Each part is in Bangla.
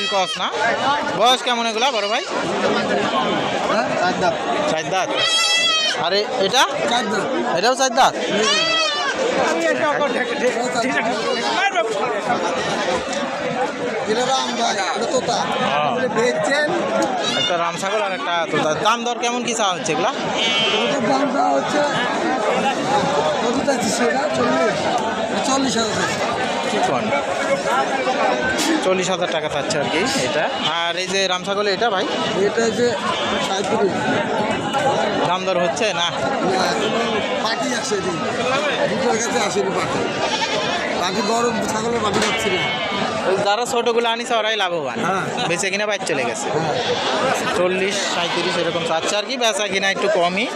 গরুর কস না? বয়স কেমন এগুলা বড় ভাই? চার দাঁত। আরে এটা? এটাও চার দাঁত? একটা রাম ছাগল আর একটা দাম দর কেমন কি চাওয়া হচ্ছে এগুলা? চল্লিশ হাজার। কি কোন চল্লিশ হাজার টাকা চাচ্ছে আর কি এটা। আর এই যে রামছাগল এটা ভাই? এটা যে দাম দর হচ্ছে না? পাখি আসেনি দুটোর কাছে আসেনি পাখি। পাখি বড় ছাগলের পাখি যাচ্ছে না। যারা ছোটোগুলো আনিছে ওরাই লাভবান। হ্যাঁ। বেঁচে কিনা বাইর চলে গেছে। চল্লিশ সাঁত্রিশ এরকম চাচ্ছে আর কি, বেচা কিনা একটু কমই।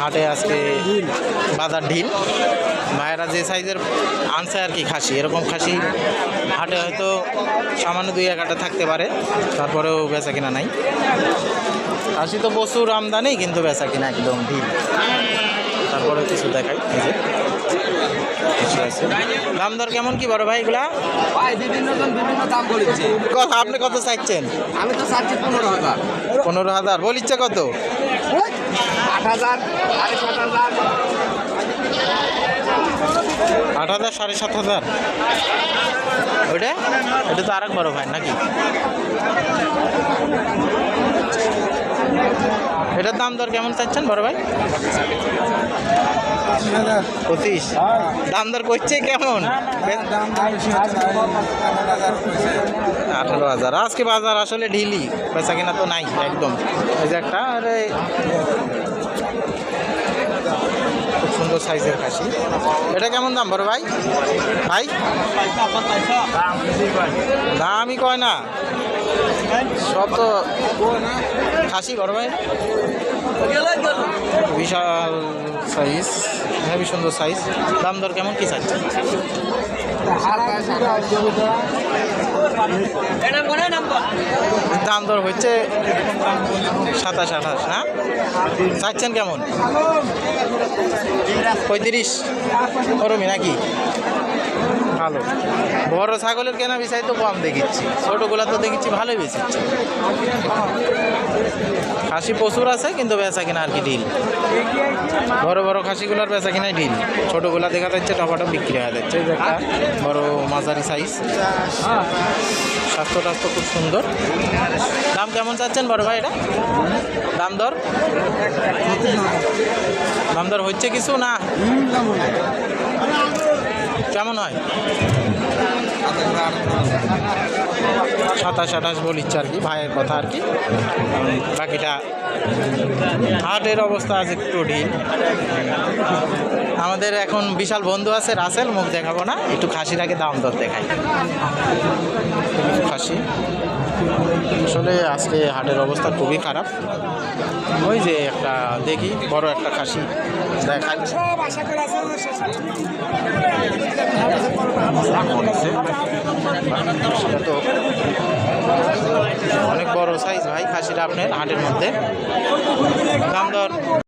হাটে আজকে বাজার ঢিল। মায়েরা যে সাইজের আনছে আর কি খাসি, এরকম খাসি হাটে হয়তো সামান্য দুই একাটা থাকতে পারে, তারপরেও বেচা কিনা নাই। খাসি তো প্রচুর আমদানি, কিন্তু বেচা কিনা একদম ঢিল। তারপরে কিছু দেখাই, এই যে। আছে। দাম দর কেমন কি বড় ভাই এগুলা? আপনি কত চাইছেন? আমি তো চাচ্ছি পনেরো হাজার। পনেরো হাজার। বলিচ্ছে কত? আট হাজার। আট হাজার সাড়ে সাত হাজার। ওইটা? এটা তো আরেক বড় ভাই নাকি? এটার দাম দর কেমন চাচ্ছেন বড় ভাই? পঁচিশ। দাম দর করছে কেমন? আঠারো হাজার। আজকে বাজার আসলে ঢিলি। পয়সা কিনা তো নাই একদম। এই যে একটা, আরে খুব সুন্দর সাইজের খাসি। এটা কেমন দাম বড় ভাই? ভাই? দামই কয় না। সব তো খাসি বড় ভাই। বিশাল সাইজ হেবি সুন্দর সাইজ দাম দর কেমন কি চাচ্ছে দাম দর হচ্ছে সাতাশ আঠাশ না চাচ্ছেন কেমন? পঁয়ত্রিশ। ওরমি নাকি? ভালো। বড় ছাগলের কেনা বিষয় তো কম দেখিচ্ছি। ছোটোগুলা তো দেখিচ্ছি, ভালোই বেশিচ্ছি খাসি প্রচুর আছে, কিন্তু বেচা কিনা আর কি ডিল বড় বড় খাসিগুলোর বেচা কিনাই ডিল ছোটোগুলা দেখা যাচ্ছে টপাটপ বিক্রি হয়ে যাচ্ছে। একটা বড় মাঝারি সাইজ স্বাস্থ্য টাস্থ্য খুব সুন্দর। দাম কেমন চাচ্ছেন বড় ভাই এটা দাম দর? দাম দর হচ্ছে কিছু না? কেমন হয়? সাতাশ, আঠাশ বলিচ্ছে আর কি, ভাইয়ের কথা আর কি। বাকিটা হাটের অবস্থা আছে একটু ঢিল আমাদের এখন বিশাল বন্ধু আছে রাসেল, মুখ দেখাবো না, একটু আগে দাম দর দেখাই। খাসি। আসলে আজকে হাটের অবস্থা খুবই খারাপ। ওই যে একটা দেখি, বড় একটা খাসি দেখাই সেটা তো অনেক বড় সাইজ ভাই খাসিটা আপনার হাটের মধ্যে। দাম দর?